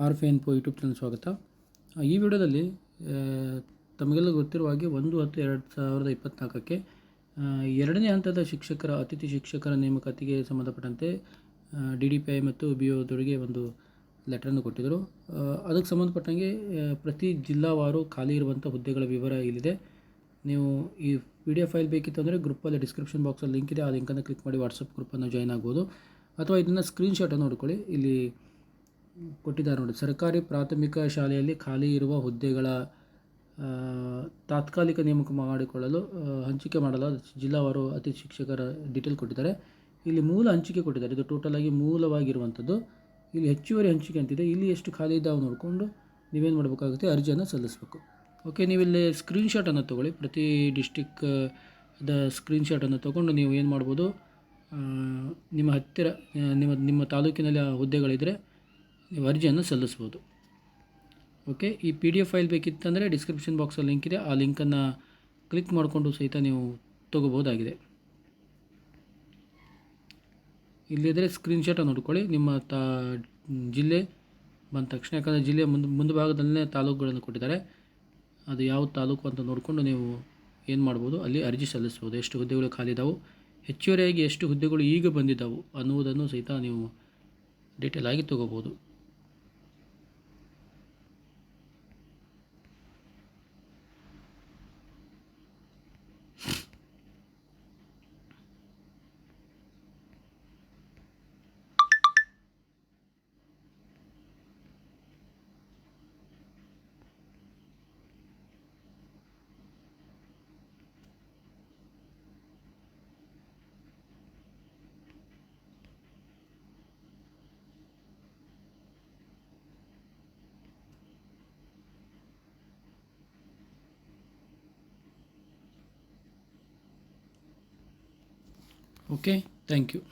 R ಫೆ ಎನ್ಪೋ YouTube channel ಸ್ವಾಗತ. ಈ ವಿಡಿಯೋದಲ್ಲಿ ತಮಗೆಲ್ಲ ಗೊತ್ತಿರುವ ಹಾಗೆ ಒಂದು ಹತ್ತು ಎರಡು ಸಾವಿರದ ಇಪ್ಪತ್ತ್ನಾಲ್ಕಕ್ಕೆ ಆ, ಎರಡನೇ ಹಂತದ ಶಿಕ್ಷಕರ ಅತಿಥಿ ಶಿಕ್ಷಕರ ನೇಮಕಾತಿಗೆ ಸಂಬಂಧಪಟ್ಟಂತೆ ಡಿ ಡಿ ಪಿ ಐ ಮತ್ತು ಬಿ ಒದವರಿಗೆ ಒಂದು ಲೆಟ್ರನ್ನು ಕೊಟ್ಟಿದ್ದರು. ಅದಕ್ಕೆ ಸಂಬಂಧಪಟ್ಟಂಗೆ ಪ್ರತಿ ಜಿಲ್ಲಾವಾರು ಖಾಲಿ ಇರುವಂಥ ಹುದ್ದೆಗಳ ವಿವರ ಇಲ್ಲಿದೆ. ನೀವು ಈ ಎಫ್ ಫೈಲ್ ಬೇಕಿತ್ತು ಅಂದರೆ ಗ್ರೂಪಲ್ಲಿ ಡಿಸ್ಕ್ರಿಪ್ಷನ್ ಬಾಕ್ಸಲ್ಲಿ ಲಿಂಕ್ ಇದೆ. ಆ ಲಿಂಕನ್ನು ಕ್ಲಿಕ್ ಮಾಡಿ ವಾಟ್ಸಪ್ ಗ್ರೂಪನ್ನು ಜಾಯ್ನ್ ಆಗ್ಬೋದು. ಅಥವಾ ಇದನ್ನು ಸ್ಕ್ರೀನ್ಶಾಟನ್ನು ನೋಡ್ಕೊಳ್ಳಿ. ಇಲ್ಲಿ ಕೊಟ್ಟಿದ್ದಾರೆ ನೋಡಿ. ಸರ್ಕಾರಿ ಪ್ರಾಥಮಿಕ ಶಾಲೆಯಲ್ಲಿ ಖಾಲಿ ಇರುವ ಹುದ್ದೆಗಳ ತಾತ್ಕಾಲಿಕ ನೇಮಕ ಮಾಡಿಕೊಳ್ಳಲು ಹಂಚಿಕೆ ಮಾಡಲು ಜಿಲ್ಲಾವಾರು ಅತಿ ಶಿಕ್ಷಕರ ಡೀಟೇಲ್ ಕೊಟ್ಟಿದ್ದಾರೆ. ಇಲ್ಲಿ ಮೂಲ ಹಂಚಿಕೆ ಕೊಟ್ಟಿದ್ದಾರೆ. ಇದು ಟೋಟಲ್ ಆಗಿ ಮೂಲವಾಗಿರುವಂಥದ್ದು ಇಲ್ಲಿ ಹೆಚ್ಚುವರಿ ಹಂಚಿಕೆ ಅಂತಿದೆ. ಇಲ್ಲಿ ಎಷ್ಟು ಖಾಲಿ ಇದ್ದಾವೆ ನೋಡಿಕೊಂಡು ನೀವೇನು ಮಾಡಬೇಕಾಗುತ್ತೆ? ಅರ್ಜಿಯನ್ನು ಸಲ್ಲಿಸಬೇಕು. ಓಕೆ ನೀವಿಲ್ಲಿ ಸ್ಕ್ರೀನ್ಶಾಟನ್ನು ತೊಗೊಳ್ಳಿ. ಪ್ರತಿ ಡಿಸ್ಟಿಕ್ ದ ಸ್ಕ್ರೀನ್ಶಾಟನ್ನು ತೊಗೊಂಡು ನೀವು ಏನು ಮಾಡ್ಬೋದು? ನಿಮ್ಮ ಹತ್ತಿರ ನಿಮ್ಮ ನಿಮ್ಮ ತಾಲೂಕಿನಲ್ಲಿ ಆ ಹುದ್ದೆಗಳಿದ್ದರೆ ನೀವು ಅರ್ಜಿಯನ್ನು ಸಲ್ಲಿಸ್ಬೋದು. ಓಕೆ, ಈ ಪಿ ಡಿ ಎಫ್ ಫೈಲ್ ಬೇಕಿತ್ತಂದರೆ ಡಿಸ್ಕ್ರಿಪ್ಷನ್ ಬಾಕ್ಸಲ್ಲಿ ಲಿಂಕ್ ಇದೆ. ಆ ಲಿಂಕನ್ನು ಕ್ಲಿಕ್ ಮಾಡಿಕೊಂಡು ಸಹಿತ ನೀವು ತೊಗೋಬೋದಾಗಿದೆ ಇಲ್ಲಿದ್ದರೆ ಸ್ಕ್ರೀನ್ಶಾಟನ್ನು ನೋಡ್ಕೊಳ್ಳಿ ನಿಮ್ಮ ತಾ, ಜಿಲ್ಲೆ ಬಂದ ತಕ್ಷಣ, ಯಾಕಂದರೆ ಜಿಲ್ಲೆ ಮುಂದೆ ಮುಂದೆ ಭಾಗದಲ್ಲೇ ತಾಲೂಕುಗಳನ್ನು ಕೊಟ್ಟಿದ್ದಾರೆ. ಅದು ಯಾವ ತಾಲೂಕು ಅಂತ ನೋಡಿಕೊಂಡು ನೀವು ಏನು ಮಾಡ್ಬೋದು? ಅಲ್ಲಿ ಅರ್ಜಿ ಸಲ್ಲಿಸ್ಬೋದು. ಎಷ್ಟು ಹುದ್ದೆಗಳು ಖಾಲಿ ಇದ್ದಾವೆ ಹೆಚ್ಚುವರಿಯಾಗಿ ಎಷ್ಟು ಹುದ್ದೆಗಳು ಈಗ ಬಂದಿದ್ದಾವೆ ಅನ್ನುವುದನ್ನು ಸಹಿತ ನೀವು ಡೀಟೇಲ್ ಆಗಿ ತೊಗೋಬೋದು okay? Thank you.